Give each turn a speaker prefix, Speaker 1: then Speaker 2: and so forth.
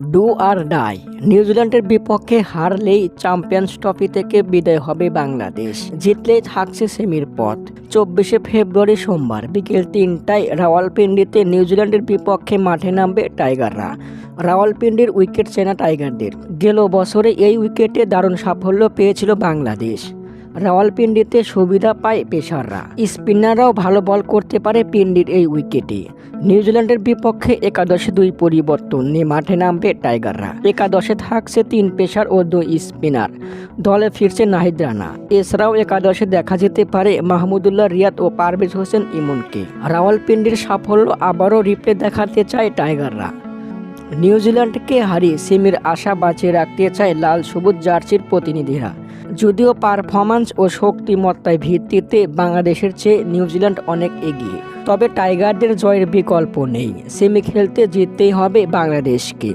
Speaker 1: Do R die. নিউজিল্যান্ডের বিপক্ষে হারলেই champions trophy থেকে বিদায় হবে বাংলাদেশ। জিতলেই থাকছে সেমির পথ। চব্বিশে ফেব্রুয়ারি সোমবার বিকেল তিনটায় রাওয়ালপিন্ডিতে নিউজিল্যান্ডের বিপক্ষে মাঠে নামবে টাইগাররা। রাওয়ালপিন্ডির উইকেট চেনা টাইগারদের। গেল বছরে এই উইকেটে দারুণ সাফল্য পেয়েছিল বাংলাদেশ। রাওয়ালপিন্ডিতে সুবিধা পায় পেসাররা। স্পিনাররাও ভালো বল করতে পারে পিন্ডির এই উইকেটে। নিউজিল্যান্ডের বিপক্ষে একাদশে দুই পরিবর্তন নিয়ে মাঠে নামবে টাইগাররা। একাদশে থাকছে তিন পেসার ও দুই স্পিনার। দলে ফিরছে নাহিদ রানা। এছাড়াও একাদশে দেখা যেতে পারে মাহমুদুল্লাহ রিয়াদ ও পারভেজ হোসেন ইমনকে। রাওয়ালপিন্ডির সাফল্য আবারও রিপ্লে দেখাতে চায় টাইগাররা। নিউজিল্যান্ডকে হারিয়ে সিমির আশা বাঁচিয়ে রাখতে চায় লাল সবুজ জার্সির প্রতিনিধিরা। যদিও পারফরম্যান্স ও শক্তিমত্তায় ভিত্তিতে বাংলাদেশের চেয়ে নিউজিল্যান্ড অনেক এগিয়ে। তবে টাইগারদের জয়ের বিকল্প নেই। সেমি খেলতে জিততেই হবে বাংলাদেশকে।